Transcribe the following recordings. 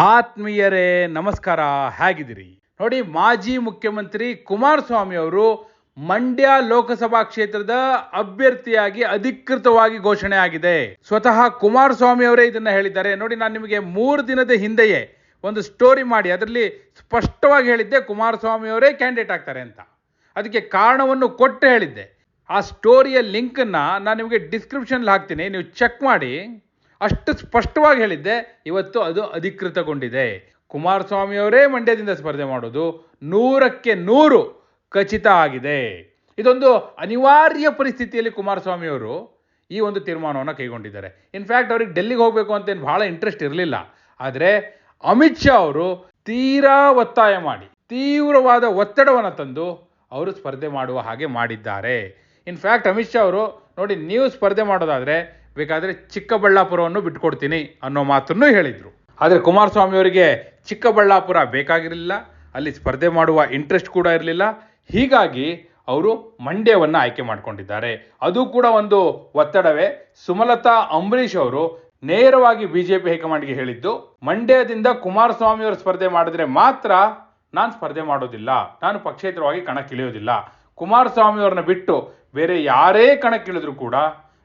ಆತ್ಮೀಯರೇ, ನಮಸ್ಕಾರ, ಹೇಗಿದ್ದೀರಿ? ನೋಡಿ, ಮಾಜಿ ಮುಖ್ಯಮಂತ್ರಿ ಕುಮಾರಸ್ವಾಮಿ ಅವರು ಮಂಡ್ಯ ಲೋಕಸಭಾ ಕ್ಷೇತ್ರದ ಅಭ್ಯರ್ಥಿಯಾಗಿ ಅಧಿಕೃತವಾಗಿ ಘೋಷಣೆ ಆಗಿದೆ. ಸ್ವತಃ ಕುಮಾರಸ್ವಾಮಿ ಅವರೇ ಇದನ್ನ ಹೇಳಿದ್ದಾರೆ. ನೋಡಿ, ನಾನು ನಿಮಗೆ ಮೂರು ದಿನದ ಹಿಂದೆಯೇ ಒಂದು ಸ್ಟೋರಿ ಮಾಡಿ, ಅದರಲ್ಲಿ ಸ್ಪಷ್ಟವಾಗಿ ಹೇಳಿದ್ದೆ, ಕುಮಾರಸ್ವಾಮಿ ಅವರೇ ಕ್ಯಾಂಡಿಡೇಟ್ ಆಗ್ತಾರೆ ಅಂತ. ಅದಕ್ಕೆ ಕಾರಣವನ್ನು ಕೊಟ್ಟು ಹೇಳಿದ್ದೆ. ಆ ಸ್ಟೋರಿಯ ಲಿಂಕನ್ನು ನಾನು ನಿಮಗೆ ಡಿಸ್ಕ್ರಿಪ್ಷನ್ಲಿ ಹಾಕ್ತೀನಿ. ನೀವು ಚೆಕ್ ಮಾಡಿ. ಅಷ್ಟು ಸ್ಪಷ್ಟವಾಗಿ ಹೇಳಿದ್ದೆ, ಇವತ್ತು ಅದು ಅಧಿಕೃತಗೊಂಡಿದೆ. ಕುಮಾರಸ್ವಾಮಿಯವರೇ ಮಂಡ್ಯದಿಂದ ಸ್ಪರ್ಧೆ ಮಾಡೋದು ನೂರಕ್ಕೆ ನೂರು ಖಚಿತ ಆಗಿದೆ. ಇದೊಂದು ಅನಿವಾರ್ಯ ಪರಿಸ್ಥಿತಿಯಲ್ಲಿ ಕುಮಾರಸ್ವಾಮಿಯವರು ಈ ಒಂದು ತೀರ್ಮಾನವನ್ನು ಕೈಗೊಂಡಿದ್ದಾರೆ. ಇನ್ಫ್ಯಾಕ್ಟ್ ಅವ್ರಿಗೆ ಡೆಲ್ಲಿಗೆ ಹೋಗಬೇಕು ಅಂತ ಏನು ಬಹಳ ಇಂಟ್ರೆಸ್ಟ್ ಇರಲಿಲ್ಲ. ಆದರೆ ಅಮಿತ್ ಶಾ ಅವರು ತೀರಾ ಒತ್ತಾಯ ಮಾಡಿ, ತೀವ್ರವಾದ ಒತ್ತಡವನ್ನು ತಂದು ಅವರು ಸ್ಪರ್ಧೆ ಮಾಡುವ ಹಾಗೆ ಮಾಡಿದ್ದಾರೆ. ಇನ್ಫ್ಯಾಕ್ಟ್ ಅಮಿತ್ ಶಾ ಅವರು ನೋಡಿ, ನೀವು ಸ್ಪರ್ಧೆ ಮಾಡೋದಾದರೆ ಬೇಕಾದರೆ ಚಿಕ್ಕಬಳ್ಳಾಪುರವನ್ನು ಬಿಟ್ಕೊಡ್ತೀನಿ ಅನ್ನೋ ಮಾತನ್ನು ಹೇಳಿದರು. ಆದರೆ ಕುಮಾರಸ್ವಾಮಿ ಅವರಿಗೆ ಚಿಕ್ಕಬಳ್ಳಾಪುರ ಬೇಕಾಗಿರಲಿಲ್ಲ, ಅಲ್ಲಿ ಸ್ಪರ್ಧೆ ಮಾಡುವ ಇಂಟ್ರೆಸ್ಟ್ ಕೂಡ ಇರಲಿಲ್ಲ. ಹೀಗಾಗಿ ಅವರು ಮಂಡ್ಯವನ್ನು ಆಯ್ಕೆ ಮಾಡಿಕೊಂಡಿದ್ದಾರೆ. ಅದು ಕೂಡ ಒಂದು ಒತ್ತಡವೇ. ಸುಮಲತಾ, ಅಂಬರೀಷ್ ಅವರು ನೇರವಾಗಿ ಬಿ ಜೆ ಪಿ ಹೈಕಮಾಂಡ್ಗೆ ಹೇಳಿದ್ದು, ಮಂಡ್ಯದಿಂದ ಕುಮಾರಸ್ವಾಮಿ ಅವರು ಸ್ಪರ್ಧೆ ಮಾಡಿದ್ರೆ ಮಾತ್ರ ನಾನು ಸ್ಪರ್ಧೆ ಮಾಡೋದಿಲ್ಲ. ನಾನು ಪಕ್ಷೇತರವಾಗಿ ಕಣಕ್ಕಿಳಿಯೋದಿಲ್ಲ. ಕುಮಾರಸ್ವಾಮಿಯವ್ರನ್ನ ಬಿಟ್ಟು ಬೇರೆ ಯಾರೇ ಕಣಕ್ಕಿಳಿದ್ರು ಕೂಡ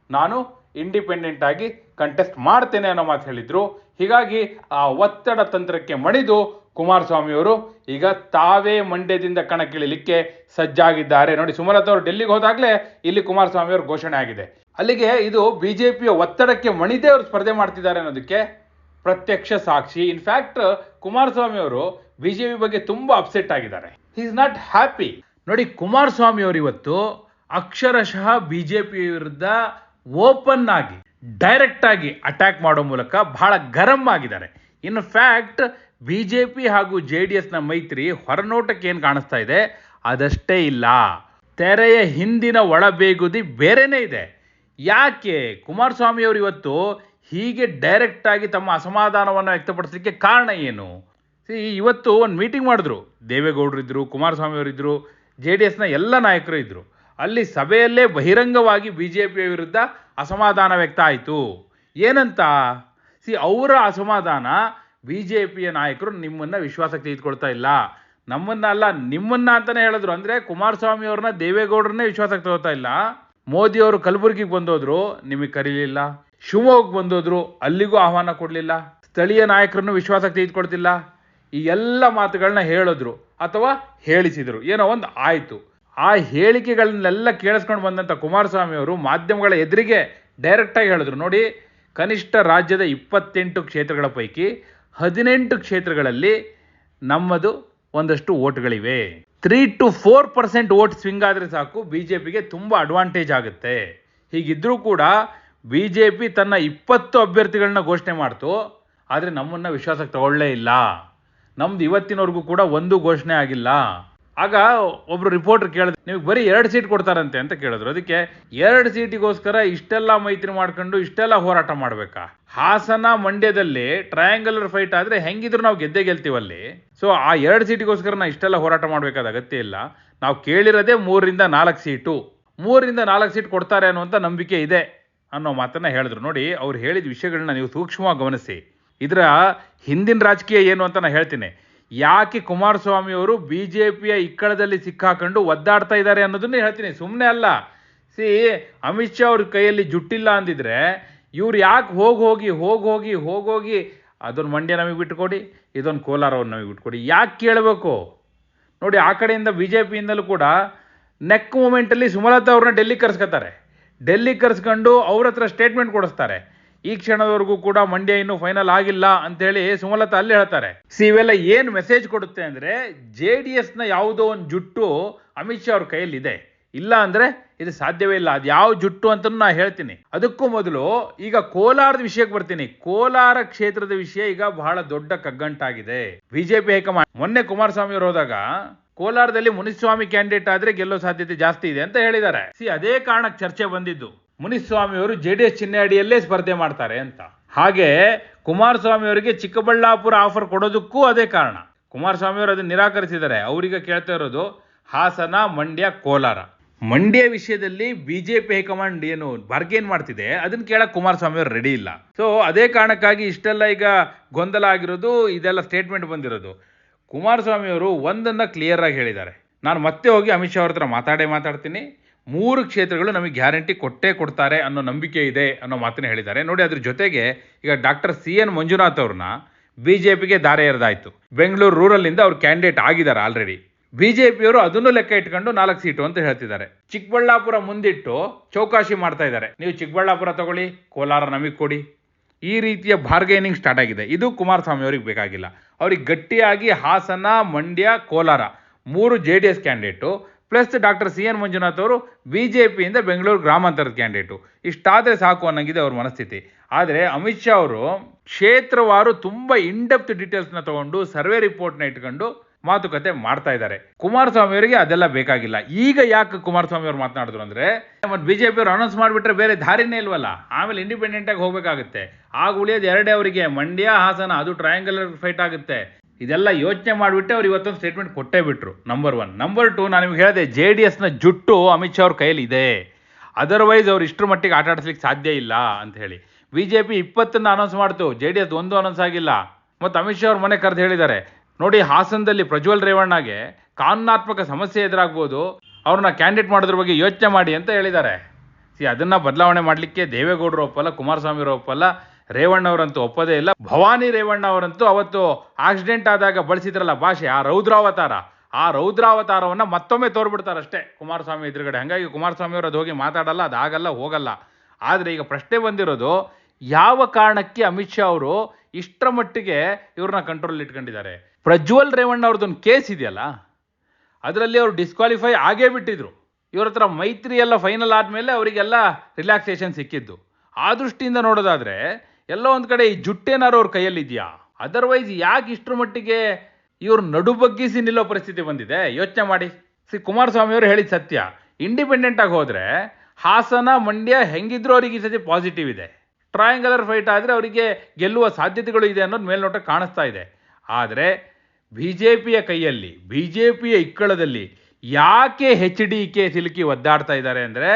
ನಾನು ಇಂಡಿಪೆಂಡೆಂಟ್ ಆಗಿ ಕಂಟೆಸ್ಟ್ ಮಾಡ್ತೇನೆ ಅನ್ನೋ ಮಾತು ಹೇಳಿದ್ರು. ಹೀಗಾಗಿ ಆ ಒತ್ತಡ ತಂತ್ರಕ್ಕೆ ಮಣಿದು ಕುಮಾರಸ್ವಾಮಿ ಅವರು ಈಗ ತಾವೇ ಮಂಡ್ಯದಿಂದ ಕಣಕ್ಕಿಳಿಲಿಕ್ಕೆ ಸಜ್ಜಾಗಿದ್ದಾರೆ. ನೋಡಿ, ಸುಮಲತಾ ಅವರು ಡೆಲ್ಲಿಗೆ ಹೋದಾಗಲೇ ಇಲ್ಲಿ ಕುಮಾರಸ್ವಾಮಿ ಅವರು ಘೋಷಣೆ ಆಗಿದೆ. ಅಲ್ಲಿಗೆ ಇದು ಬಿಜೆಪಿಯ ಒತ್ತಡಕ್ಕೆ ಮಣಿದೇ ಅವರು ಸ್ಪರ್ಧೆ ಮಾಡ್ತಿದ್ದಾರೆ ಅನ್ನೋದಕ್ಕೆ ಪ್ರತ್ಯಕ್ಷ ಸಾಕ್ಷಿ. ಇನ್ಫ್ಯಾಕ್ಟ್ ಕುಮಾರಸ್ವಾಮಿ ಅವರು ಬಿಜೆಪಿ ಬಗ್ಗೆ ತುಂಬಾ ಅಪ್ಸೆಟ್ ಆಗಿದ್ದಾರೆ. ಹಿ ಇಸ್ ನಾಟ್ ಹ್ಯಾಪಿ ನೋಡಿ ಕುಮಾರಸ್ವಾಮಿ ಅವರು ಇವತ್ತು ಅಕ್ಷರಶಃ ಬಿಜೆಪಿ ವಿರುದ್ಧ ಓಪನ್ ಆಗಿ ಡೈರೆಕ್ಟ್ ಆಗಿ ಅಟ್ಯಾಕ್ ಮಾಡೋ ಮೂಲಕ ಬಹಳ ಗರಂ ಆಗಿದ್ದಾರೆ. In fact B J P ಹಾಗೂ ಜೆ ಡಿ ಎಸ್ನ ಮೈತ್ರಿ ಹೊರನೋಟಕ್ಕೆ ಏನು ಕಾಣಿಸ್ತಾ ಇದೆ? ಅದಷ್ಟೇ ಇಲ್ಲ. ತೆರೆಯ ಹಿಂದಿನ ಒಳಬೇಗುದಿ ಬೇರೆನೇ ಇದೆ. ಯಾಕೆ? ಕುಮಾರಸ್ವಾಮಿ ಅವರು ಇವತ್ತು ಹೀಗೆ ಡೈರೆಕ್ಟ್ ಆಗಿ ತಮ್ಮ ಅಸಮಾಧಾನವನ್ನು ವ್ಯಕ್ತಪಡಿಸಲಿಕ್ಕೆ ಕಾರಣ ಏನು? ಸಿ ಇವತ್ತು ಒಂದು ಮೀಟಿಂಗ್ ಮಾಡಿದ್ರು. ದೇವೇಗೌಡರು ಇದ್ರು, ಕುಮಾರಸ್ವಾಮಿ ಅವರಿದ್ದರು ಜೆ ಡಿ ಎಸ್ನ ಎಲ್ಲ ನಾಯಕರು ಇದ್ದರು ಅಲ್ಲಿ ಸಭೆಯಲ್ಲೇ ಬಹಿರಂಗವಾಗಿ ಬಿ ಜೆ ಪಿಯ ವಿರುದ್ಧ ಅಸಮಾಧಾನ ವ್ಯಕ್ತ ಆಯಿತು. ಏನಂತ? ಸಿ, ಅವರ ಅಸಮಾಧಾನ ಬಿ ಜೆ ಪಿಯ ನಾಯಕರು ನಿಮ್ಮನ್ನು ವಿಶ್ವಾಸಕ್ಕೆ ತೆಗೆದುಕೊಳ್ತಾ ಇಲ್ಲ. ನಮ್ಮನ್ನ ಅಲ್ಲ, ನಿಮ್ಮನ್ನ ಅಂತಲೇ ಹೇಳಿದ್ರು. ಅಂದರೆ ಕುಮಾರಸ್ವಾಮಿ ಅವ್ರನ್ನ ದೇವೇಗೌಡರನ್ನೇ ವಿಶ್ವಾಸಕ್ಕೆ ತಗೋತಾ ಇಲ್ಲ. ಮೋದಿ ಅವರು ಕಲಬುರಗಿಗೆ ಬಂದೋದ್ರು, ನಿಮಗೆ ಕರೀಲಿಲ್ಲ. ಶಿವಮೊಗ್ಗಕ್ಕೆ ಬಂದೋದ್ರು, ಅಲ್ಲಿಗೂ ಆಹ್ವಾನ ಕೊಡಲಿಲ್ಲ. ಸ್ಥಳೀಯ ನಾಯಕರನ್ನು ವಿಶ್ವಾಸಕ್ಕೆ ತೆಗೆದುಕೊಳ್ತಿಲ್ಲ. ಈ ಎಲ್ಲ ಮಾತುಗಳನ್ನ ಹೇಳಿದ್ರು ಅಥವಾ ಹೇಳಿಸಿದರು. ಏನೋ ಒಂದು ಆಯಿತು. ಆ ಹೇಳಿಕೆಗಳನ್ನೆಲ್ಲ ಕೇಳಿಸ್ಕೊಂಡು ಬಂದಂಥ ಕುಮಾರಸ್ವಾಮಿ ಅವರು ಮಾಧ್ಯಮಗಳ ಎದುರಿಗೆ ಡೈರೆಕ್ಟಾಗಿ ಹೇಳಿದ್ರು. ನೋಡಿ, ಕನಿಷ್ಠ ರಾಜ್ಯದ ಇಪ್ಪತ್ತೆಂಟು ಕ್ಷೇತ್ರಗಳ ಪೈಕಿ ಹದಿನೆಂಟು ಕ್ಷೇತ್ರಗಳಲ್ಲಿ ನಮ್ಮದು ಒಂದಷ್ಟು ಓಟ್ಗಳಿವೆ three to four percent vote swing ಆದರೆ ಸಾಕು ಬಿ ಜೆ ಪಿಗೆ ತುಂಬ ಅಡ್ವಾಂಟೇಜ್ ಆಗುತ್ತೆ. ಹೀಗಿದ್ರೂ ಕೂಡ ಬಿ ಜೆ ಪಿ ತನ್ನ ಇಪ್ಪತ್ತು ಅಭ್ಯರ್ಥಿಗಳನ್ನ ಘೋಷಣೆ ಮಾಡ್ತು, ಆದರೆ ನಮ್ಮನ್ನು ವಿಶ್ವಾಸಕ್ಕೆ ತಗೊಳ್ಳೇ ಇಲ್ಲ. ನಮ್ದು ಇವತ್ತಿನವರೆಗೂ ಕೂಡ ಒಂದು ಘೋಷಣೆ ಆಗಿಲ್ಲ. ಆಗ ಒಬ್ರು ರಿಪೋರ್ಟರ್ ಕೇಳಿದ್ರು, ನೀವು ಬರೀ ಎರಡು ಸೀಟ್ ಕೊಡ್ತಾರಂತೆ ಅಂತ ಕೇಳಿದ್ರು. ಅದಕ್ಕೆ ಎರಡು ಸೀಟಿಗೋಸ್ಕರ ಇಷ್ಟೆಲ್ಲ ಮೈತ್ರಿ ಮಾಡ್ಕೊಂಡು ಇಷ್ಟೆಲ್ಲ ಹೋರಾಟ ಮಾಡಬೇಕಾ? ಹಾಸನ ಮಂಡ್ಯದಲ್ಲಿ ಟ್ರಯಾಂಗಲರ್ ಫೈಟ್ ಆದರೆ ಹೆಂಗಿದ್ರು ನಾವು ಗೆದ್ದೇ ಗೆಲ್ತೀವಲ್ಲಿ ಸೊ ಆ ಎರಡು ಸೀಟಿಗೋಸ್ಕರ ನಾವು ಇಷ್ಟೆಲ್ಲ ಹೋರಾಟ ಮಾಡಬೇಕಾದ ಅಗತ್ಯ ಇಲ್ಲ. ನಾವು ಕೇಳಿರೋದೇ ಮೂರರಿಂದ ನಾಲ್ಕು ಸೀಟು ಮೂರರಿಂದ ನಾಲ್ಕು ಸೀಟ್ ಕೊಡ್ತಾರೆ ಅನ್ನುವಂಥ ನಂಬಿಕೆ ಇದೆ ಅನ್ನೋ ಮಾತನ್ನ ಹೇಳಿದ್ರು. ನೋಡಿ, ಅವ್ರು ಹೇಳಿದ ವಿಷಯಗಳನ್ನ ನೀವು ಸೂಕ್ಷ್ಮವಾಗಿ ಗಮನಿಸಿ. ಇದರ ಹಿಂದಿನ ರಾಜಕೀಯ ಏನು ಅಂತ ನಾನು ಹೇಳ್ತೀನಿ. ಯಾಕೆ ಕುಮಾರಸ್ವಾಮಿ ಅವರು ಬಿ ಜೆ ಪಿಯ ಇಕ್ಕಳದಲ್ಲಿ ಸಿಕ್ಕಾಕೊಂಡು ಒದ್ದಾಡ್ತಾ ಇದ್ದಾರೆ ಅನ್ನೋದನ್ನು ಹೇಳ್ತೀನಿ. ಸುಮ್ಮನೆ ಅಲ್ಲ. ಸಿ, ಅಮಿತ್ ಶಾ ಅವ್ರ ಕೈಯಲ್ಲಿ ಜುಟ್ಟಿಲ್ಲ ಅಂದಿದ್ರೆ ಇವ್ರು ಯಾಕೆ ಹೋಗಿ ಹೋಗಿ ಹೋಗಿ ಹೋಗಿ ಹೋಗೋಗಿ ಅದೊಂದು ಮಂಡ್ಯ ನಮಗೆ ಬಿಟ್ಕೊಡಿ, ಇದೊಂದು ಕೋಲಾರವನ್ನು ನಮಗೆ ಬಿಟ್ಕೊಡಿ. ಯಾಕೆ ಕೇಳಬೇಕು? ನೋಡಿ, ಆ ಕಡೆಯಿಂದ ಬಿ ಜೆ ಪಿಯಿಂದಲೂ ಕೂಡ ನೆಕ್ ಮೂಮೆಂಟಲ್ಲಿ ಸುಮಲತಾ ಅವ್ರನ್ನ ಡೆಲ್ಲಿ ಕರ್ಸ್ಕೊತಾರೆ. ಡೆಲ್ಲಿ ಕರ್ಸ್ಕೊಂಡು ಅವ್ರ ಹತ್ರ ಸ್ಟೇಟ್ಮೆಂಟ್ ಕೊಡಿಸ್ತಾರೆ. ಈ ಕ್ಷಣದವರೆಗೂ ಕೂಡ ಮಂಡ್ಯ ಇನ್ನೂ ಫೈನಲ್ ಆಗಿಲ್ಲ ಅಂತೇಳಿ ಸುಮಲತಾ ಅಲ್ಲಿ ಹೇಳ್ತಾರೆ. ಸಿ ಇವೆಲ್ಲ ಏನು ಮೆಸೇಜ್ ಕೊಡುತ್ತೆ ಅಂದರೆ ಜೆ ಡಿ ಎಸ್ನ ಯಾವುದೋ ಒಂದು ಜುಟ್ಟು ಅಮಿತ್ ಶಾ ಅವ್ರ ಕೈಯಲ್ಲಿದೆ. ಇಲ್ಲ ಅಂದರೆ ಇದು ಸಾಧ್ಯವೇ ಇಲ್ಲ. ಅದು ಯಾವ ಜುಟ್ಟು ಅಂತ ನಾ ಹೇಳ್ತೀನಿ. ಅದಕ್ಕೂ ಮೊದಲು ಈಗ ಕೋಲಾರದ ವಿಷಯಕ್ಕೆ ಬರ್ತೀನಿ. ಕೋಲಾರ ಕ್ಷೇತ್ರದ ವಿಷಯ ಈಗ ಬಹಳ ದೊಡ್ಡ ಕಗ್ಗಂಟಾಗಿದೆ. ಬಿಜೆಪಿ ಹೈಕಮಾಂಡ್ ಮೊನ್ನೆ ಕುಮಾರಸ್ವಾಮಿ ಅವರು ಹೋದಾಗ ಕೋಲಾರದಲ್ಲಿ ಮುನಿಸ್ವಾಮಿ ಕ್ಯಾಂಡಿಡೇಟ್ ಆದ್ರೆ ಗೆಲ್ಲೋ ಸಾಧ್ಯತೆ ಜಾಸ್ತಿ ಇದೆ ಅಂತ ಹೇಳಿದ್ದಾರೆ. ಸಿ ಅದೇ ಕಾರಣಕ್ಕೆ ಚರ್ಚೆ ಬಂದಿದ್ದು. ಮುನಿಸ್ವಾಮಿ ಅವರು ಜೆ ಡಿ ಎಸ್ ಚಿಹ್ನೆ ಅಡಿಯಲ್ಲೇ ಸ್ಪರ್ಧೆ ಮಾಡ್ತಾರೆ ಅಂತ. ಹಾಗೆ ಕುಮಾರಸ್ವಾಮಿ ಅವರಿಗೆ ಚಿಕ್ಕಬಳ್ಳಾಪುರ ಆಫರ್ ಕೊಡೋದಕ್ಕೂ ಅದೇ ಕಾರಣ. ಕುಮಾರಸ್ವಾಮಿ ಅವರು ಅದನ್ನ ನಿರಾಕರಿಸಿದ್ದಾರೆ. ಅವರಿಗೆ ಕೇಳ್ತಾ ಇರೋದು ಹಾಸನ, ಮಂಡ್ಯ, ಕೋಲಾರ. ಮಂಡ್ಯ ವಿಷಯದಲ್ಲಿ ಬಿಜೆಪಿ ಹೈಕಮಾಂಡ್ ಏನು ಬಾರ್ಗೇನ್ ಮಾಡ್ತಿದೆ, ಅದನ್ನ ಕುಮಾರಸ್ವಾಮಿ ಅವರು ರೆಡಿ ಇಲ್ಲ. ಸೊ ಅದೇ ಕಾರಣಕ್ಕಾಗಿ ಇಷ್ಟೆಲ್ಲ ಈಗ ಗೊಂದಲ ಆಗಿರೋದು, ಇದೆಲ್ಲ ಸ್ಟೇಟ್ಮೆಂಟ್ ಬಂದಿರೋದು. ಕುಮಾರಸ್ವಾಮಿ ಅವರು ಒಂದನ್ನ ಕ್ಲಿಯರ್ ಆಗಿ ಹೇಳಿದ್ದಾರೆ. ನಾನು ಮತ್ತೆ ಹೋಗಿ ಅಮಿತ್ ಶಾ ಅವ್ರ ಹತ್ರ ಮಾತಾಡೇ ಮಾತಾಡ್ತೀನಿ. ಮೂರು ಕ್ಷೇತ್ರಗಳು ನಮಗೆ ಗ್ಯಾರಂಟಿ ಕೊಟ್ಟೇ ಕೊಡ್ತಾರೆ ಅನ್ನೋ ನಂಬಿಕೆ ಇದೆ ಅನ್ನೋ ಮಾತನ್ನು ಹೇಳಿದ್ದಾರೆ. ನೋಡಿ, ಅದ್ರ ಜೊತೆಗೆ ಈಗ ಡಾಕ್ಟರ್ ಸಿ ಎನ್ ಮಂಜುನಾಥ್ ಅವ್ರನ್ನ ಬಿ ಜೆ ಪಿಗೆ ದಾರೆ ಎರೆದಾಯಿತು. ಬೆಂಗಳೂರು ರೂರಲ್ಲಿಂದ ಅವ್ರು ಕ್ಯಾಂಡಿಡೇಟ್ ಆಗಿದ್ದಾರೆ ಆಲ್ರೆಡಿ. ಬಿಜೆಪಿಯವರು ಅದನ್ನು ಲೆಕ್ಕ ಇಟ್ಕೊಂಡು ನಾಲ್ಕು ಸೀಟು ಅಂತ ಹೇಳ್ತಿದ್ದಾರೆ. ಚಿಕ್ಕಬಳ್ಳಾಪುರ ಮುಂದಿಟ್ಟು ಚೌಕಾಶಿ ಮಾಡ್ತಾ ಇದ್ದಾರೆ. ನೀವು ಚಿಕ್ಕಬಳ್ಳಾಪುರ ತಗೊಳ್ಳಿ, ಕೋಲಾರ ನಮಗೆ ಕೊಡಿ. ಈ ರೀತಿಯ ಬಾರ್ಗೇನಿಂಗ್ ಸ್ಟಾರ್ಟ್ ಆಗಿದೆ. ಇದು ಕುಮಾರಸ್ವಾಮಿ ಅವ್ರಿಗೆ ಬೇಕಾಗಿಲ್ಲ. ಅವ್ರಿಗೆ ಗಟ್ಟಿಯಾಗಿ ಹಾಸನ, ಮಂಡ್ಯ, ಕೋಲಾರ ಮೂರು J D S candidate. Plus doctor C N Manjunath ಅವರು ಬಿ ಜೆ ಪಿಯಿಂದ ಬೆಂಗಳೂರು ಗ್ರಾಮಾಂತರದ ಕ್ಯಾಂಡಿಡೇಟು. ಇಷ್ಟಾದರೆ ಸಾಕು ಅನ್ನೋಂಗಿದೆ ಅವ್ರ ಮನಸ್ಥಿತಿ. ಆದರೆ ಅಮಿತ್ ಶಾ ಅವರು ಕ್ಷೇತ್ರವಾರು ತುಂಬ ಇನ್ಡೆಪ್ತ್ ಡೀಟೇಲ್ಸ್ನ ತಗೊಂಡು ಸರ್ವೆ ರಿಪೋರ್ಟ್ನ ಇಟ್ಕೊಂಡು ಮಾತುಕತೆ ಮಾಡ್ತಾ ಇದ್ದಾರೆ. ಕುಮಾರಸ್ವಾಮಿ ಅವರಿಗೆ ಅದೆಲ್ಲ ಬೇಕಾಗಿಲ್ಲ. ಈಗ ಯಾಕೆ ಕುಮಾರಸ್ವಾಮಿ ಅವರು ಮಾತನಾಡಿದ್ರು ಅಂದ್ರೆ, ಮತ್ತೆ ಬಿಜೆಪಿ ಅವರು ಅನೌನ್ಸ್ ಮಾಡಿಬಿಟ್ರೆ ಬೇರೆ ದಾರಿನೇ ಇಲ್ವಲ್ಲ? ಆಮೇಲೆ ಇಂಡಿಪೆಂಡೆಂಟ್ ಹೋಗಬೇಕಾಗುತ್ತೆ ಹೋಗ್ಬೇಕಾಗುತ್ತೆ. ಆಗ ಉಳಿಯೋದು ಎರಡೇ ಅವರಿಗೆ. ಮಂಡ್ಯ, ಹಾಸನ, ಅದು ಟ್ರಯಾಂಗುಲರ್ ಫೈಟ್ ಆಗುತ್ತೆ. ಇದೆಲ್ಲ ಯೋಚನೆ ಮಾಡಿಬಿಟ್ಟು ಅವ್ರು ಇವತ್ತೊಂದು ಸ್ಟೇಟ್ಮೆಂಟ್ ಕೊಟ್ಟೇ ಬಿಟ್ರು. ನಂಬರ್ ಒನ್ ನಂಬರ್ ಟು ನಾನು ನಿಮ್ಗೆ ಹೇಳಿದೆ ಜೆ ಡಿ ಎಸ್ನ ಜುಟ್ಟು ಅಮಿತ್ ಶಾ ಅವ್ರ ಕೈಯಲ್ಲಿ ಇದೆ. ಅದರ್ವೈಸ್ ಅವ್ರು ಇಷ್ಟರ ಮಟ್ಟಿಗೆ ಆಟ ಆಡಿಸ್ಲಿಕ್ಕೆ ಸಾಧ್ಯ ಇಲ್ಲ ಅಂತ ಹೇಳಿ. ಬಿ ಜೆ ಪಿ ಇಪ್ಪತ್ತನ್ನು ಅನೌನ್ಸ್ ಮಾಡ್ತು. ಜೆ ಡಿ ಎಸ್ ಒಂದು ಅನೌನ್ಸ್ ಆಗಿಲ್ಲ. ಮತ್ತು ಅಮಿತ್ ಶಾ ಅವ್ರ ಮನೆ ಕರೆದು ಹೇಳಿದ್ದಾರೆ. ನೋಡಿ, ಹಾಸನದಲ್ಲಿ ಪ್ರಜ್ವಲ್ ರೇವಣ್ಣಗೆ ಕಾನೂನಾತ್ಮಕ ಸಮಸ್ಯೆ ಎದುರಾಗ್ಬೋದು. ಅವ್ರನ್ನ ಕ್ಯಾಂಡಿಡೇಟ್ ಮಾಡೋದ್ರ ಬಗ್ಗೆ ಯೋಚನೆ ಮಾಡಿ ಅಂತ ಹೇಳಿದ್ದಾರೆ. ಸಿ ಅದನ್ನು ಬದಲಾವಣೆ ಮಾಡಲಿಕ್ಕೆ ದೇವೇಗೌಡರು ಒಪ್ಪಲ್ಲ, ಕುಮಾರಸ್ವಾಮಿ ಒಪ್ಪಲ್ಲ. ರೇವಣ್ಣ ಅವರಂತೂ ಒಪ್ಪದೇ ಇಲ್ಲ. ಭವಾನಿ ರೇವಣ್ಣ ಅವರಂತೂ ಅವತ್ತು ಆಕ್ಸಿಡೆಂಟ್ ಆದಾಗ ಬಳಸಿದ್ರಲ್ಲ ಭಾಷೆ, ಆ ರೌದ್ರಾವತಾರ. ಆ ರೌದ್ರಾವತಾರವನ್ನು ಮತ್ತೊಮ್ಮೆ ತೋರ್ಬಿಡ್ತಾರಷ್ಟೇ. ಕುಮಾರಸ್ವಾಮಿ ಎದುರುಗಡೆ. ಹಾಗಾಗಿ ಕುಮಾರಸ್ವಾಮಿ ಅವರು ಅದು ಹೋಗಿ ಮಾತಾಡಲ್ಲ, ಅದಾಗಲ್ಲ, ಹೋಗಲ್ಲ. ಆದರೆ ಈಗ ಪ್ರಶ್ನೆ ಬಂದಿರೋದು, ಯಾವ ಕಾರಣಕ್ಕೆ ಅಮಿತ್ ಶಾ ಅವರು ಇಷ್ಟರ ಮಟ್ಟಿಗೆ ಇವ್ರನ್ನ ಕಂಟ್ರೋಲ್ ಇಟ್ಕೊಂಡಿದ್ದಾರೆ? ಪ್ರಜ್ವಲ್ ರೇವಣ್ಣ ಅವ್ರದ್ದೊಂದು ಕೇಸ್ ಇದೆಯಲ್ಲ, ಅದರಲ್ಲಿ ಅವರು ಡಿಸ್ಕ್ವಾಲಿಫೈ ಆಗೇ ಬಿಟ್ಟಿದ್ರು. ಇವ್ರ ಹತ್ರ ಮೈತ್ರಿ ಎಲ್ಲ ಫೈನಲ್ ಆದಮೇಲೆ ಅವರಿಗೆಲ್ಲ ರಿಲ್ಯಾಕ್ಸೇಷನ್ ಸಿಕ್ಕಿದ್ದು. ಆ ದೃಷ್ಟಿಯಿಂದ ನೋಡೋದಾದ್ರೆ ಎಲ್ಲೋ ಒಂದು ಕಡೆ ಈ ಜುಟ್ಟೇನಾರು ಅವ್ರ ಕೈಯಲ್ಲಿದೆಯಾ? ಅದರ್ವೈಸ್ ಯಾಕೆ ಇಷ್ಟರ ಮಟ್ಟಿಗೆ ಇವ್ರು ನಡು ಬಗ್ಗಿಸಿ ನಿಲ್ಲೋ ಪರಿಸ್ಥಿತಿ ಬಂದಿದೆ? ಯೋಚನೆ ಮಾಡಿ. ಸಿ ಕುಮಾರಸ್ವಾಮಿ ಅವರು ಹೇಳಿದ ಸತ್ಯ. ಇಂಡಿಪೆಂಡೆಂಟ್ ಆಗಿ ಹೋದ್ರೆ ಹಾಸನ, ಮಂಡ್ಯ ಹೆಂಗಿದ್ರು ಅವರಿಗೆ ಈ ಸತಿ ಪಾಸಿಟಿವ್ ಇದೆ. ಟ್ರಯಾಂಗಲರ್ ಫೈಟ್ ಆದರೆ ಅವರಿಗೆ ಗೆಲ್ಲುವ ಸಾಧ್ಯತೆಗಳು ಇದೆ ಅನ್ನೋದು ಮೇಲ್ನೋಟ ಕಾಣಿಸ್ತಾ ಇದೆ. ಆದರೆ ಬಿ ಜೆ ಪಿಯ ಕೈಯಲ್ಲಿ ಬಿ ಜೆ ಪಿಯ ಇಕ್ಕಳದಲ್ಲಿ ಯಾಕೆ ಹೆಚ್ ಡಿ ಕೆ ಸಿಲುಕಿ ಒದ್ದಾಡ್ತಾ ಇದ್ದಾರೆ ಅಂದರೆ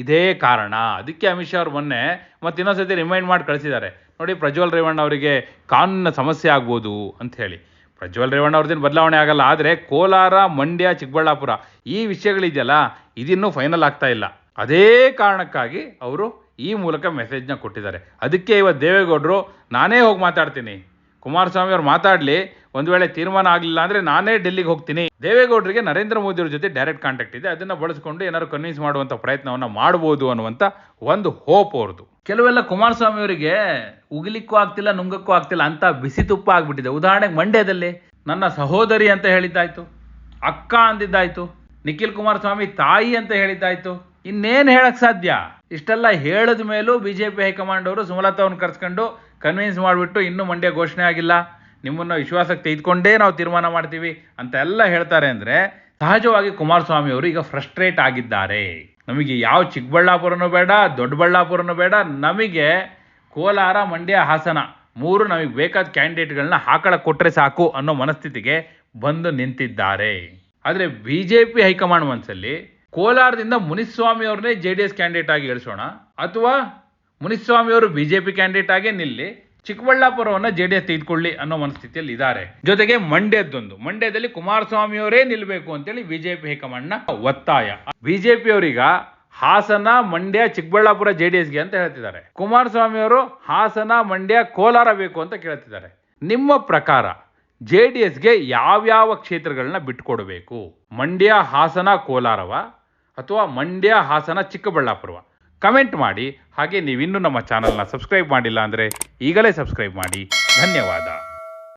ಇದೇ ಕಾರಣ. ಅದಕ್ಕೆ ಅಮಿತ್ ಶಾ ಅವ್ರು ಮೊನ್ನೆ ಮತ್ತೆ ಇನ್ನೊಂದ್ಸತಿ ರಿಮೈಂಡ್ ಮಾಡಿ ಕಳಿಸಿದ್ದಾರೆ. ನೋಡಿ ಪ್ರಜ್ವಲ್ ರೇವಣ್ಣ ಅವರಿಗೆ ಕಾನೂನಿನ ಸಮಸ್ಯೆ ಆಗ್ಬೋದು ಅಂತ ಹೇಳಿ. ಪ್ರಜ್ವಲ್ ರೇವಣ್ಣ ಅವ್ರದ್ದೇನು ಬದಲಾವಣೆ ಆಗಲ್ಲ, ಆದರೆ ಕೋಲಾರ, ಮಂಡ್ಯ, ಚಿಕ್ಕಬಳ್ಳಾಪುರ ಈ ವಿಷಯಗಳಿದೆಯಲ್ಲ, ಇದಿನ್ನೂ ಫೈನಲ್ ಆಗ್ತಾ ಇಲ್ಲ. ಅದೇ ಕಾರಣಕ್ಕಾಗಿ ಅವರು ಈ ಮೂಲಕ ಮೆಸೇಜ್ನ ಕೊಟ್ಟಿದ್ದಾರೆ. ಅದಕ್ಕೆ ಇವತ್ತು ದೇವೇಗೌಡರು ನಾನೇ ಹೋಗಿ ಮಾತಾಡ್ತೀನಿ. ಕುಮಾರಸ್ವಾಮಿ ಅವ್ರು ಮಾತಾಡಲಿ, ಒಂದು ವೇಳೆ ತೀರ್ಮಾನ ಆಗಲಿಲ್ಲ ಅಂದರೆ ನಾನೇ ಡೆಲ್ಲಿಗೆ ಹೋಗ್ತೀನಿ. ದೇವೇಗೌಡರಿಗೆ ನರೇಂದ್ರ ಮೋದಿ ಅವ್ರ ಜೊತೆ ಡೈರೆಕ್ಟ್ ಕಾಂಟ್ಯಾಕ್ಟ್ ಇದೆ. ಅದನ್ನು ಬಳಸ್ಕೊಂಡು ಏನಾದ್ರು ಕನ್ವಿನ್ಸ್ ಮಾಡುವಂಥ ಪ್ರಯತ್ನವನ್ನು ಮಾಡ್ಬೋದು ಅನ್ನುವಂಥ ಒಂದು ಹೋಪ್ ಅವ್ರದ್ದು ಕೆಲವೆಲ್ಲ ಕುಮಾರಸ್ವಾಮಿ ಅವರಿಗೆ ಉಗಿಲಿಕ್ಕೂ ಆಗ್ತಿಲ್ಲ, ನುಂಗಕ್ಕೂ ಆಗ್ತಿಲ್ಲ ಅಂತ ಬಿಸಿ ತುಪ್ಪ ಆಗಿಬಿಟ್ಟಿದೆ. ಉದಾಹರಣೆಗೆ ಮಂಡ್ಯದಲ್ಲಿ ನನ್ನ ಸಹೋದರಿ ಅಂತ ಹೇಳಿದ್ದಾಯ್ತು, ಅಕ್ಕ ಅಂದಿದ್ದಾಯ್ತು, ನಿಖಿಲ್ ಕುಮಾರಸ್ವಾಮಿ ತಾಯಿ ಅಂತ ಹೇಳಿದ್ದಾಯ್ತು. ಇನ್ನೇನು ಹೇಳಕ್ ಸಾಧ್ಯ? ಇಷ್ಟೆಲ್ಲ ಹೇಳಿದ ಮೇಲೂ ಬಿಜೆಪಿ ಹೈಕಮಾಂಡ್ ಅವರು ಸುಮಲತಾ ಅವ್ರನ್ನ ಕರ್ಸ್ಕೊಂಡು ಕನ್ವಿನ್ಸ್ ಮಾಡಿಬಿಟ್ಟು ಇನ್ನೂ ಮಂಡ್ಯ ಘೋಷಣೆ ಆಗಿಲ್ಲ. ನಿಮ್ಮನ್ನು ವಿಶ್ವಾಸಕ್ಕೆ ತೆಗೆದುಕೊಂಡೇ ನಾವು ತೀರ್ಮಾನ ಮಾಡ್ತೀವಿ ಅಂತ ಎಲ್ಲ ಹೇಳ್ತಾರೆ ಅಂದರೆ ಸಹಜವಾಗಿ ಕುಮಾರಸ್ವಾಮಿ ಅವರು ಈಗ ಫ್ರಸ್ಟ್ರೇಟ್ ಆಗಿದ್ದಾರೆ. ನಮಗೆ ಯಾವ ಚಿಕ್ಕಬಳ್ಳಾಪುರನೂ ಬೇಡ, ದೊಡ್ಡಬಳ್ಳಾಪುರನೂ ಬೇಡ, ನಮಗೆ ಕೋಲಾರ, ಮಂಡ್ಯ ಹಾಸನ ಮೂರು ನಮಗೆ ಬೇಕಾದ ಕ್ಯಾಂಡಿಡೇಟ್ಗಳನ್ನ ಹಾಕಳಕ್ಕೆ ಕೊಟ್ಟರೆ ಸಾಕು ಅನ್ನೋ ಮನಸ್ಥಿತಿಗೆ ಬಂದು ನಿಂತಿದ್ದಾರೆ. ಆದರೆ ಬಿ ಜೆ ಪಿ ಹೈಕಮಾಂಡ್ ಮನಸ್ಸಲ್ಲಿ ಕೋಲಾರದಿಂದ ಮುನಿಸ್ವಾಮಿ ಅವ್ರನ್ನೇ ಜೆ ಡಿ ಎಸ್ ಕ್ಯಾಂಡಿಡೇಟ್ ಆಗಿ ಇಳಿಸೋಣ ಅಥವಾ ಮುನಿಸ್ವಾಮಿ ಅವರು ಬಿಜೆಪಿ ಕ್ಯಾಂಡಿಡೇಟ್ ಆಗೇ ನಿಲ್ಲಿ ಚಿಕ್ಕಬಳ್ಳಾಪುರವನ್ನು ಜೆ ಡಿ ಎಸ್ ತೆಗೆದುಕೊಳ್ಳಿ ಅನ್ನೋ ಮನಸ್ಥಿತಿಯಲ್ಲಿ ಇದ್ದಾರೆ. ಜೊತೆಗೆ ಮಂಡ್ಯದ್ದೊಂದು ಮಂಡ್ಯದಲ್ಲಿ ಕುಮಾರಸ್ವಾಮಿ ಅವರೇ ನಿಲ್ಲಬೇಕು ಅಂತೇಳಿ ಬಿಜೆಪಿ ಹೈಕಮಾಂಡ್ನ ಒತ್ತಾಯ. ಬಿಜೆಪಿ ಅವರೀಗ ಹಾಸನ, ಮಂಡ್ಯ, ಚಿಕ್ಕಬಳ್ಳಾಪುರ ಜೆ ಡಿ ಎಸ್ಗೆ ಅಂತ ಹೇಳ್ತಿದ್ದಾರೆ. ಕುಮಾರಸ್ವಾಮಿ ಅವರು ಹಾಸನ, ಮಂಡ್ಯ, ಕೋಲಾರ ಬೇಕು ಅಂತ ಕೇಳ್ತಿದ್ದಾರೆ. ನಿಮ್ಮ ಪ್ರಕಾರ ಜೆ ಡಿ ಎಸ್ಗೆ ಯಾವ್ಯಾವ ಕ್ಷೇತ್ರಗಳನ್ನ ಬಿಟ್ಕೊಡ್ಬೇಕು ಮಂಡ್ಯ, ಹಾಸನ, ಕೋಲಾರವ ಅಥವಾ ಮಂಡ್ಯ, ಹಾಸನ, ಚಿಕ್ಕಬಳ್ಳಾಪುರವ? ಕಮೆಂಟ್ ಮಾಡಿ. ಹಾಗೆ ನೀವಿನ್ನೂ ನಮ್ಮ ಚಾನಲ್ನ ಸಬ್ಸ್ಕ್ರೈಬ್ ಮಾಡಿಲ್ಲ ಅಂದರೆ ಈಗಲೇ ಸಬ್ಸ್ಕ್ರೈಬ್ ಮಾಡಿ. ಧನ್ಯವಾದ.